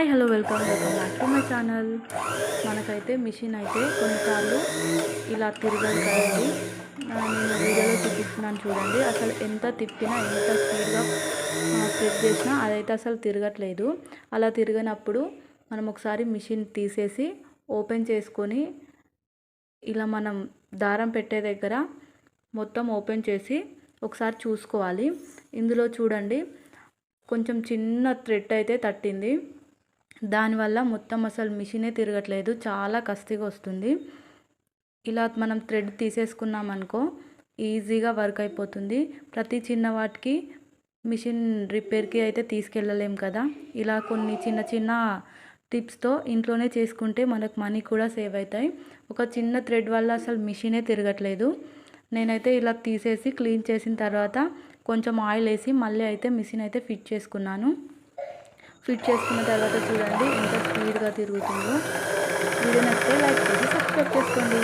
Hi hello welcome welcome back to my channel మనకైతే machine అయితే కొన్నిసార్లు ఇలా తిరగదు కదండి నేను వీడియోలో చూపిస్తున్నాను చూడండి. అసలు ఎంత తిప్పినా ఎంత స్పీడ్గా ప్రెస్ చేసినా అదైతే అసలు తిరగట్లేదు. అలా తిరగనప్పుడు మనం ఒకసారి మిషన్ తీసేసి ఓపెన్ చేసుకొని ఇలా మనం దారం పెట్టే దగ్గర మొత్తం ఓపెన్ చేసి ఒకసారి చూసుకోవాలి. ఇందులో చూడండి కొంచెం చిన్న థ్రెడ్ అయితే తట్టింది. దానివల్ల మొత్తం అసలు మిషనే తిరగట్లేదు. చాలా కస్తిగా వస్తుంది. ఇలా మనం థ్రెడ్ తీసేసుకున్నాం అనుకో ఈజీగా వర్క్ అయిపోతుంది. ప్రతి చిన్న వాటికి మిషన్ రిపేర్కి అయితే తీసుకెళ్ళలేం కదా. ఇలా కొన్ని చిన్న చిన్న టిప్స్తో ఇంట్లోనే చేసుకుంటే మనకు మనీ కూడా సేవ్ అవుతాయి ఒక చిన్న థ్రెడ్ వల్ల అసలు మిషనే తిరగట్లేదు. నేనైతే ఇలా తీసేసి క్లీన్ చేసిన తర్వాత కొంచెం ఆయిల్ వేసి మళ్ళీ అయితే మిషన్ అయితే ఫిట్ చేసుకున్నాను. ఫిట్ చేసుకున్న తర్వాత చూడండి ఎంత స్పీడ్గా తిరుగుతుందో. వీడియో నచ్చితే లైక్ చేసి సబ్స్క్రైబ్ చేసుకోండి.